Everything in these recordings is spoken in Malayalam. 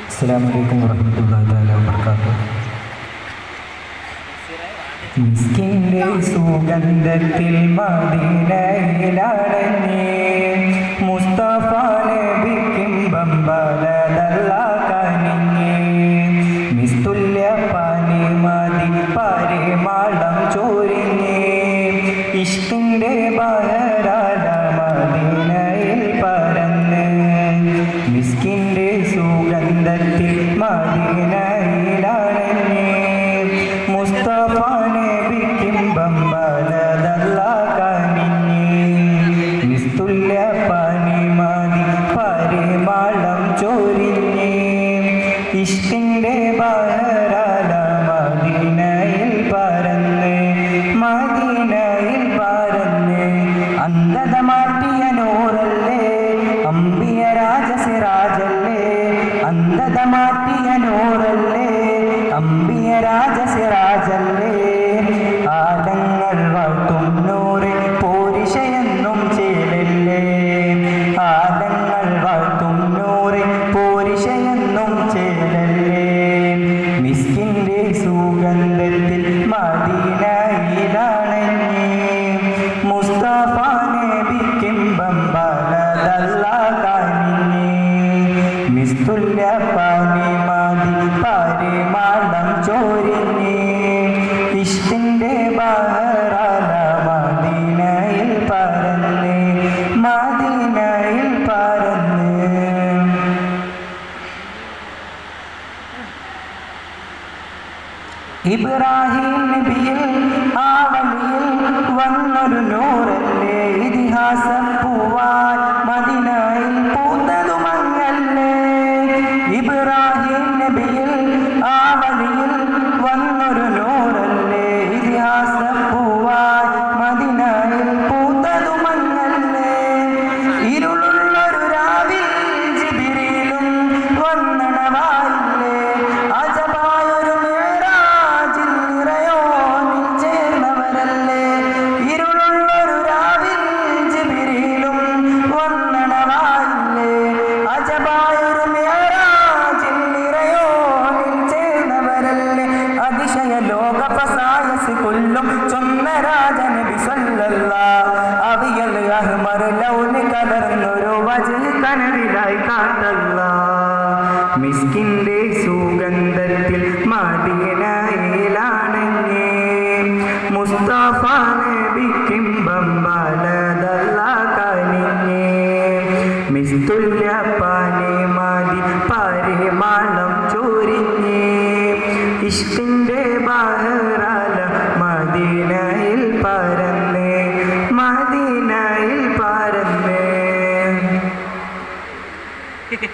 അസ്സാം വലൈക്കും സുഗന്ധത്തിൽ മദീനയിലടഞ്ഞേ മുസ്തഫ അന്ധത മാറ്റിയ നൂറല്ലേ അമ്പിയ രാജസിറാജല്ലേ? ആലങ്ങൾ വാഴ്ത്തും നൂറ് പോരിഷയെന്നും ചേലല്ലേ? ആലങ്ങൾ വാഴ്ത്തും നൂറ് പോരിഷയെന്നും ചേലല്ലേ? മിസ്കിന്റെ സുഗന്ധത്തിൽ മദീനയിലാണഞ്ഞേ ഇബ്രാഹിം നബിയിൽ ആ വഴിയിൽ വന്നൊരു നൂറല്ലേ മദീനയിലാണങ്ങേ മുസ്തഫ നബിക്കും ബമ്പലതല്ല കനിഞ്ഞേ. മിസ്തുല്യ പനി മതി പരിമാണം ചൊരിഞ്ഞേ. ഇഷ്കിന്റെ ബഹറാല മദീനയിൽ പരന്നേ മദീനയിൽ പരന്നേ.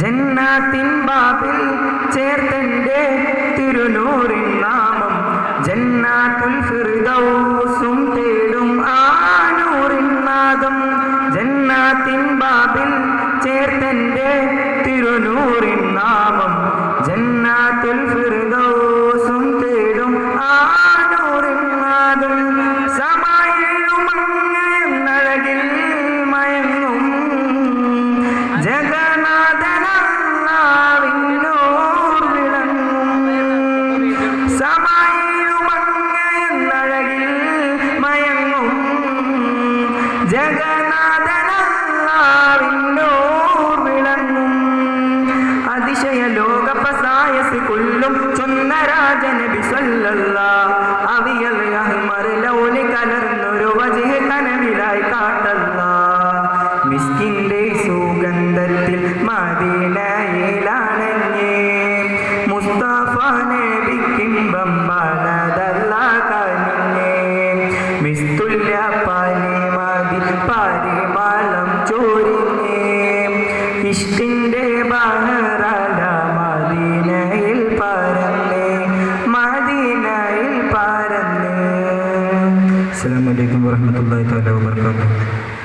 ജന്നാത്തിൻ ബാബിൽ ചേർത്തന്റെ തിരുനൂറിൻ നാമം ജന്നാത്തുൽ ഫിർദൗസും അവിയൽ അഹ്മർ ലൗലി കലർന്നൊരു വജഹ കനവിലായി കാട്ടല്ല മിസ്കിന്റെ സുഗന്ധത്തിൽ മദീനയിലാണഞ്ഞേ മുസ്തഫ നബിക്കും പലതല്ല കനിഞ്ഞേ. മിസ്തുല്യ പനി പരിമളം പരിമാളം മദീനയിൽ പരന്നേ അസ്സലാമു